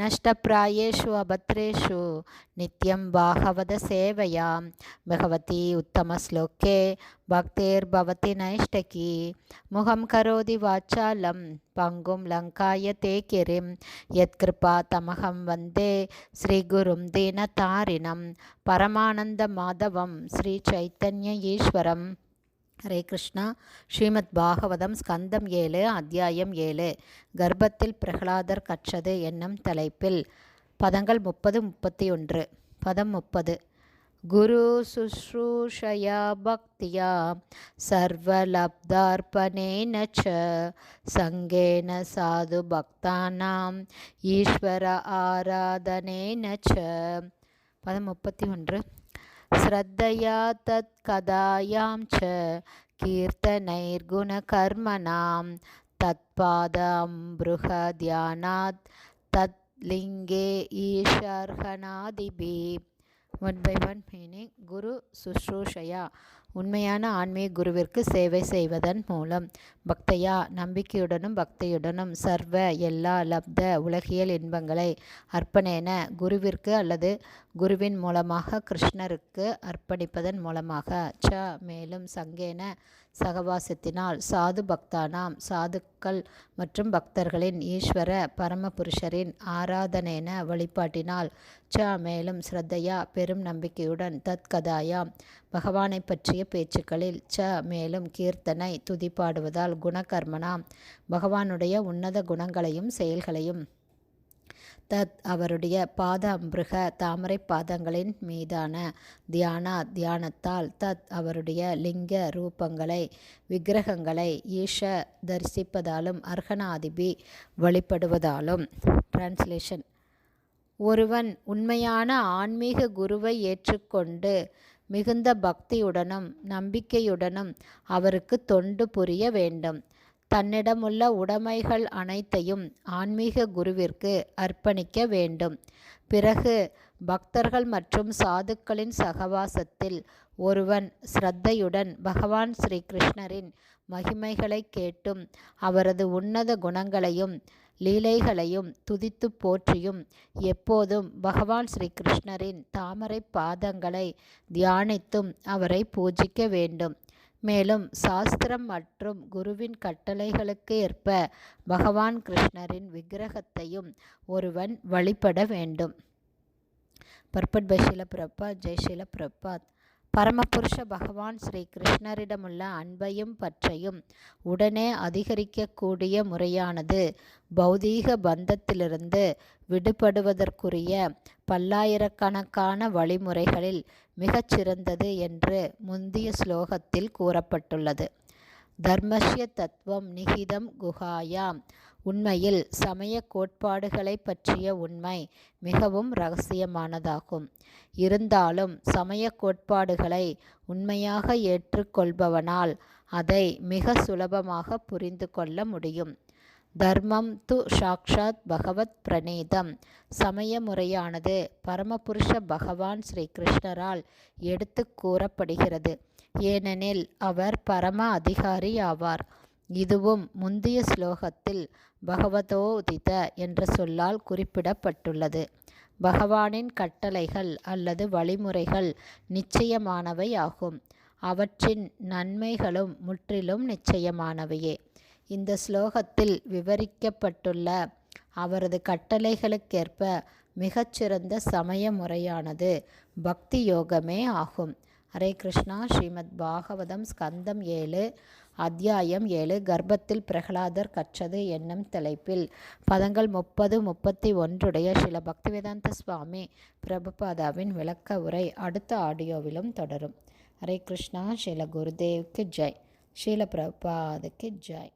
नष्टप्रायेषु अभद्रेषु नित्यं बाहवदसेवयां भगवती उत्तमश्लोके भक्तिर्भवति नैष्टकी मुखं करोति वाचालं पङ्गुं लङ्काय ते किरिं यत्कृपा तमहं वन्दे श्रीगुरुं दीनतारिणं परमानन्दमाधवं श्रीचैतन्य ईश्वरम् ஹரே கிருஷ்ணா. ஸ்ரீமத் பாகவதம் ஸ்கந்தம் ஏழு அத்தியாயம் ஏழு. கர்ப்பத்தில் பிரகலாதர் கற்றது என்னும் தலைப்பில் பதங்கள் முப்பது முப்பத்தி ஒன்று பதம் முப்பது. குரு சுஷ்ரூஷயா பக்தியா சர்வலப்தார்ப்பணேன ச சங்கேன சாது பக்தானாம் ஈஸ்வர ஆராதனேன ச. பதம் முப்பத்தி ஒன்று श्रद्धया तत्कदायां च कीर्तनैर्गुणकर्मणां तत्पादम्बृहध्यानात् तत्लिङ्गे ईशर्हणादिभिः ஒன் பை ஒன் மீனிங் குரு சுஷ்ரூஷையா உண்மையான ஆன்மீக குருவிற்கு சேவை செய்வதன் மூலம். பக்தையா நம்பிக்கையுடனும் பக்தியுடனும் சர்வ எல்லா லப்த உலகியல் இன்பங்களை அர்ப்பணேன குருவிற்கு அல்லது குருவின் மூலமாக கிருஷ்ணருக்கு அர்ப்பணிப்பதன் மூலமாக. ச மேலும் சங்கேன சகவாசத்தினால் சாது பக்தானாம் மக்கள் மற்றும் பக்தர்களின் ஈஸ்வர பரமபுருஷரின் ஆராதனேன வழிபாட்டினால் ச மேலும் ஸ்ரத்தையா பெரும் நம்பிக்கையுடன் தத்கதாயாம் பகவானை பற்றிய பேச்சுக்களில் ச மேலும் கீர்த்தனை துதிப்பாடுவதால் குணகர்மனாம் பகவானுடைய உன்னத குணங்களையும் செயல்களையும் தத் அவருடைய பாத அம்பிருக தாமரை பாதங்களின் மீதான தியானா தியானத்தால் தத் அவருடைய லிங்க ரூபங்களை விக்கிரகங்களை ஈஷ தரிசிப்பதாலும் அர்ஹனாதிபி வழிபடுவதாலும். டிரான்ஸ்லேஷன் ஒருவன் உண்மையான ஆன்மீக குருவை ஏற்றுக்கொண்டு மிகுந்த பக்தியுடனும் நம்பிக்கையுடனும் அவருக்கு தொண்டு புரிய வேண்டும். தன்னிடமுள்ள உடைமைகள் அனைத்தையும் ஆன்மீக குருவிற்கு அர்ப்பணிக்க வேண்டும். பிறகு பக்தர்கள் மற்றும் சாதுக்களின் சகவாசத்தில் ஒருவன் ஸ்ரத்தையுடன் பகவான் ஸ்ரீ கிருஷ்ணரின் மகிமைகளை கேட்டும். அவரது உன்னத குணங்களையும் லீலைகளையும் துதித்து போற்றியும் எப்போதும் பகவான் ஸ்ரீ கிருஷ்ணரின் தாமரை பாதங்களை தியானித்தும் அவரை பூஜிக்க வேண்டும். மேலும் சாஸ்திரம் மற்றும் குருவின் கட்டளைகளுக்கு ஏற்ப பகவான் கிருஷ்ணரின் விக்கிரகத்தையும் ஒருவன் வழிபட வேண்டும். பர்பட் பைஷில பிரபாத் ஜெய்ஷில பிரபாத் பரமபுருஷ பகவான் ஸ்ரீ கிருஷ்ணரிடமுள்ள அன்பையும் பற்றையும் உடனே அதிகரிக்கக்கூடிய முறையானது. பௌதீக பந்தத்திலிருந்து விடுபடுவதற்குரிய பல்லாயிரக்கணக்கான வழிமுறைகளில் மிகச்சிறந்தது என்று முந்திய ஸ்லோகத்தில் கூறப்பட்டுள்ளது. தர்மஷ்ய தத்துவம் நிகிதம் குஹாயாம். உண்மையில் சமய கோட்பாடுகளை பற்றிய உண்மை மிகவும் ரகசியமானதாகும். இருந்தாலும் சமய கோட்பாடுகளை உண்மையாக ஏற்றுக்கொள்பவனால் அதை மிக சுலபமாக புரிந்து கொள்ள முடியும். தர்மம் து சாக்ஷாத் பகவத் பிரணீதம். சமய முறையானது பரமபுருஷ பகவான் ஸ்ரீ கிருஷ்ணரால் எடுத்து கூறப்படுகிறது. ஏனெனில் அவர் பரம அதிகாரி ஆவார். இதுவும் முந்தைய ஸ்லோகத்தில் பகவதோதித என்ற சொல்லால் குறிப்பிடப்பட்டுள்ளது. பகவானின் கட்டளைகள் அல்லது வழிமுறைகள் நிச்சயமானவை ஆகும். அவற்றின் நன்மைகளும் முற்றிலும் நிச்சயமானவையே. இந்த ஸ்லோகத்தில் விவரிக்கப்பட்டுள்ள அவரது கட்டளைகளுக்கேற்ப மிகச்சிறந்த சமய முறையானது பக்தி யோகமே ஆகும். ஹரே கிருஷ்ணா. ஸ்ரீமத் பாகவதம் ஸ்கந்தம் ஏழு அத்தியாயம் ஏழு. கர்ப்பத்தில் பிரகலாதர் கற்றது என்னும் தலைப்பில் பதங்கள் முப்பது முப்பத்தி ஒன்றுடைய சில பக்திவேதாந்த சுவாமி பிரபுபாதாவின் விளக்க உரை அடுத்த ஆடியோவிலும் தொடரும். ஹரே கிருஷ்ணா. ஸ்ரீல குருதேவுக்கு ஜெய். ஸ்ரீல பிரபாதுக்கு ஜெய்.